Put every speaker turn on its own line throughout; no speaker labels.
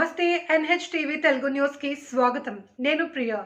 నమస్తే NH TV Telugu న్యూస్కి స్వాగతం. నేను ప్రియా.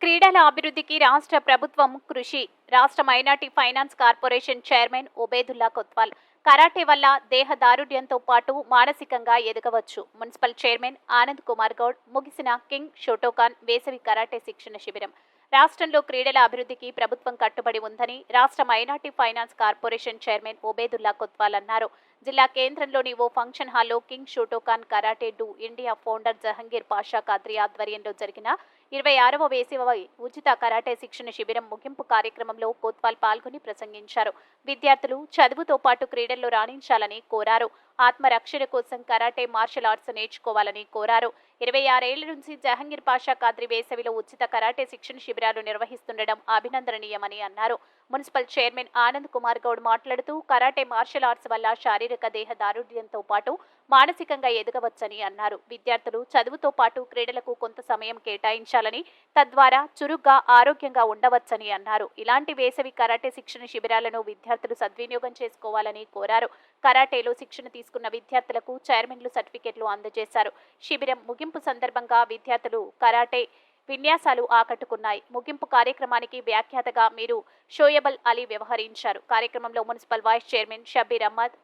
క్రీడల అభివృద్ధికి రాష్ట్ర ప్రభుత్వం కృషి. రాష్ట్ర minority finance corporation chairman Obedulla Kotwal. Karate వల్ల దేహ దారుఢ్యంతో పాటు మానసికంగా ఎదగవచ్చు. మున్సిపల్ చైర్మన్ ఆనంద్ కుమార్ గౌడ్ ముగిసిన కింగ్ షోటోకాన్ వేసవి కరాటే శిక్షణ శిబిరం. రాష్ట్రంలో క్రీడల అభివృద్ధికి ప్రభుత్వం కట్టుబడి ఉందని రాష్ట్ర minority finance corporation chairman Obedulla Kotwal అన్నారు. జిల్లా కేంద్రంలోని ఓ ఫంక్షన్ హాల్లో king Shotokan karate do India founder Jahangir Pasha Khadri ఆధ్వర్యంలో జరిగిన ఇరవై ఆరవ వేసవి ఉచిత కరాటే శిక్షణ శిబిరం ముగింపు కార్యక్రమంలో కోత్వాల్ పాల్గొని ప్రసంగించారు. విద్యార్థులు చదువుతో పాటు క్రీడల్లో రాణించాలని కోరారు. ఆత్మరక్షణ కోసం కరాటే మార్షల్ ఆర్ట్స్ నేర్చుకోవాలని కోరారు. ఇరవై ఆరేళ్ళ నుంచి జహంగీర్ పాషా ఖాద్రి వేసవిలో ఉచిత కరాటే శిక్షణ శిబిరాలు నిర్వహిస్తుండడం అభినందనీయమని అన్నారు. మున్సిపల్ చైర్మన్ ఆనంద్ కుమార్ గౌడ్ మాట్లాడుతూ కరాటే మార్షల్ ఆర్ట్స్ వల్ల శారీరక దేహ దారుఢ్యంతో పాటు మానసికంగా ఎదగవచ్చని అన్నారు. విద్యార్థులు చదువుతో పాటు క్రీడలకు కొంత సమయం కేటాయించాలని తద్వారా చురుగ్గా ఆరోగ్యంగా ఉండవచ్చని అన్నారు. ఇలాంటి వేసవి కరాటే శిక్షణ శిబిరాలను విద్యార్థులు సద్వినియోగం చేసుకోవాలని కోరారు. కరాటేలో శిక్షణ తీసుకున్న విద్యార్థులకు చైర్మన్లు సర్టిఫికెట్లు అందజేశారు. శిబిరం ముగింపు సందర్భంగా విద్యార్థులు కరాటే విన్యాసాలు ఆకట్టుకున్నాయి. ముగింపు కార్యక్రమానికి వ్యాఖ్యాతగా మీరు షోయబల్ అలీ వ్యవహరించారు. కార్యక్రమంలో municipal vice chairman Shabbir Ahmed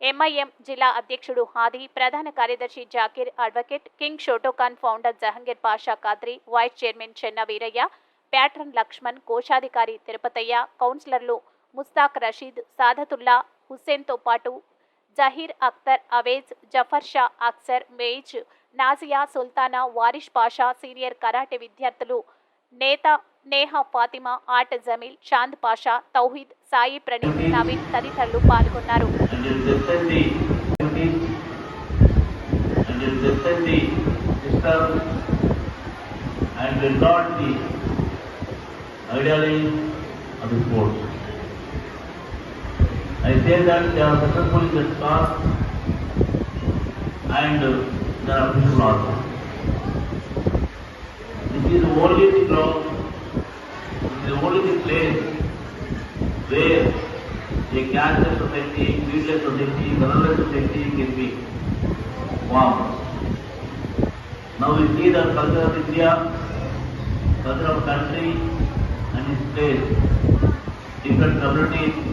MIM జిల్లా అధ్యక్షుడు హాది ప్రధాన కార్యదర్శి Zakir advocate king Shotokan founder Jahangir Pasha Khadri vice chairman Chenna Veeraiah patron Laxman కోశాధికారి తిరుపతయ్య కౌన్సిలర్లు ముస్తాక్ రషీద్ సాదతుల్లా హుస్సేన్తో పాటు జహీర్ అఖ్తర్ అవేజ్ జఫర్ షా అక్సర్ మేజ్ నాజియా సుల్తానా వారిష్ పాషా సీనియర్ కరాటే విద్యార్థులు నేత నేహా ఫాతిమా ఆట్ జమీల్ చాంద్ పాషా తౌహీద్ సాయి ప్రణీత్ నవీన్ తదితరులు పాల్గొన్నారు
and will not the ideology of the sports. I say that they are successful in that cause and they are peaceful also. This is the only club, the only place where a cashless society, creedless society, colorless society can be formed. Now we see the culture of India, culture of country and its place. Different communities,